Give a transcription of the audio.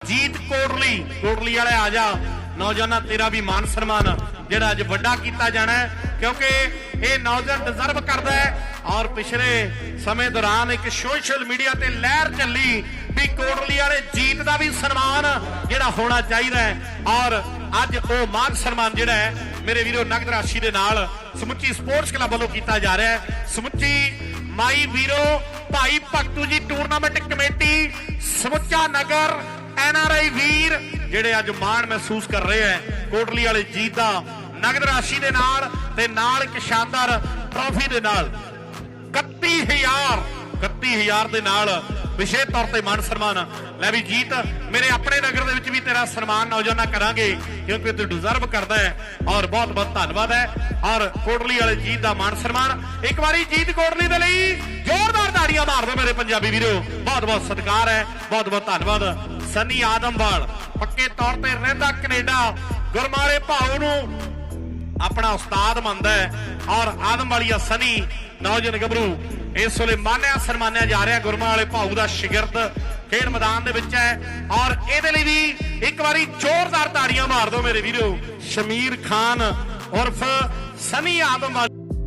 ਜੀਤ ਕੋਟਲੀ ਕੋਟਲੀ ਵਾਲੇ ਆ ਜਾ। ਨੌਜਵਾਨਾਂ, ਤੇਰਾ ਵੀ ਮਾਨ ਸਨਮਾਨ। ਜਿਹੜਾ ਅੱਜ ਵੱਡਾ ਕੀਤਾ ਜਾਣਾ ਕਿਉਂਕਿ ਇਹ ਨੌਜਵਾਨ ਡਿਜ਼ਰਵ ਕਰਦਾ ਹੈ। ਔਰ ਪਿਛਲੇ ਸਮੇਂ ਦੌਰਾਨ ਇੱਕ ਸੋਸ਼ਲ ਮੀਡੀਆ ਤੇ ਲਹਿਰ ਚੱਲੀ ਵੀ ਕੋਟਲੀ ਵਾਲੇ ਜੀਤ ਦਾ ਵੀ ਸਨਮਾਨ ਜਿਹੜਾ ਹੋਣਾ ਚਾਹੀਦਾ ਹੈ। ਔਰ ਅੱਜ ਉਹ ਮਾਨ ਸਨਮਾਨ ਜਿਹੜਾ ਹੈ ਮੇਰੇ ਵੀਰੋ, ਨਗਦ ਰਾਸ਼ੀ ਦੇ ਨਾਲ ਸਮੁੱਚੀ ਸਪੋਰਟਸ ਕਲੱਬ ਵੱਲੋਂ ਕੀਤਾ ਜਾ ਰਿਹਾ ਹੈ। ਸਮੁੱਚੀ ਮਾਈ ਵੀਰੋ, ਭਾਈ ਭਗਤੂ ਜੀ ਟੂਰਨਾਮੈਂਟ ਕਮੇਟੀ, ਸਮੁੱਚਾ ਨਗਰ ਐਨਆਰਆਈ ਵੀਰ, ਜਿਹੜੇ ਅੱਜ ਮਾਣ ਮਹਿਸੂਸ ਕਰ ਰਹੇ ਐ ਕੋਟਲੀ ਵਾਲੇ ਜੀਤ ਦਾ ਨਗਦ ਰਾਸ਼ੀ ਦੇ ਨਾਲ ਤੇ ਨਾਲ ਇੱਕ ਸ਼ਾਨਦਾਰ ਟਰਾਫੀ ਦੇ ਨਾਲ। 31000 31000 ਦੇ ਨਾਲ ਵਿਸ਼ੇਸ਼ ਤੌਰ ਤੇ ਮਾਨ ਸਨਮਾਨ। ਲੈ ਵੀ ਜੀਤ, ਮੇਰੇ ਆਪਣੇ ਨਗਰ ਦੇ ਵਿੱਚ ਵੀ ਤੇਰਾ ਸਨਮਾਨ ਨੌਜਵਾਨਾਂ ਕਰਾਂਗੇ, ਕਿਉਂਕਿ ਤੂੰ ਡਿਜ਼ਰਵ ਕਰਦਾ ਹੈ, ਔਰ ਬਹੁਤ ਬਹੁਤ ਧੰਨਵਾਦ ਹੈ। ਔਰ ਕੋਟਲੀ ਵਾਲੇ ਜੀਤ ਦਾ ਮਾਨ ਸਨਮਾਨ, ਇੱਕ ਵਾਰੀ ਜੀਤ ਕੋਟਲੀ ਦੇ ਲਈ ਜ਼ੋਰਦਾਰ ਤਾੜੀਆਂ ਮਾਰ ਦਿਓ ਮੇਰੇ ਪੰਜਾਬੀ ਵੀਰੋ। ਬਹੁਤ ਬਹੁਤ ਸਤਿਕਾਰ ਹੈ, ਬਹੁਤ ਬਹੁਤ ਧੰਨਵਾਦ। ਸਨੀ ਆਦਮਵਾਲ, ਪੱਕੇ ਤੌਰ ਤੇ ਰਹਿੰਦਾ ਕੈਨੇਡਾ, ਗੁਰਮਾਰੇ ਭਾਉ ਨੂੰ ਆਪਣਾ ਉਸਤਾਦ ਮੰਨਦਾ ਹੈ। ਔਰ ਆਦਮ ਵਾਲੀਆ ਸਨੀ, ਨੌਜਵਾਨ ਗੱਭਰੂ ਇਸ ਵੇਲੇ ਮਾਨਿਆ ਸਨਮਾਨਿਆ ਜਾ ਰਿਹਾ ਗੁਰਮਾ ਵਾਲੇ ਭਾਊ ਦਾ ਸ਼ਾਗਿਰਦ ਖੇਡ ਮੈਦਾਨ ਦੇ ਵਿੱਚ ਹੈ ਔਰ ਇਹਦੇ ਲਈ ਵੀ ਇੱਕ ਵਾਰੀ ਜ਼ੋਰਦਾਰ ਤਾੜੀਆਂ ਮਾਰ ਦਿਓ ਮੇਰੇ ਵੀਰੋ, ਸ਼ਮੀਰ ਖਾਨ ਉਰਫ ਸਨੀ ਆਦਮ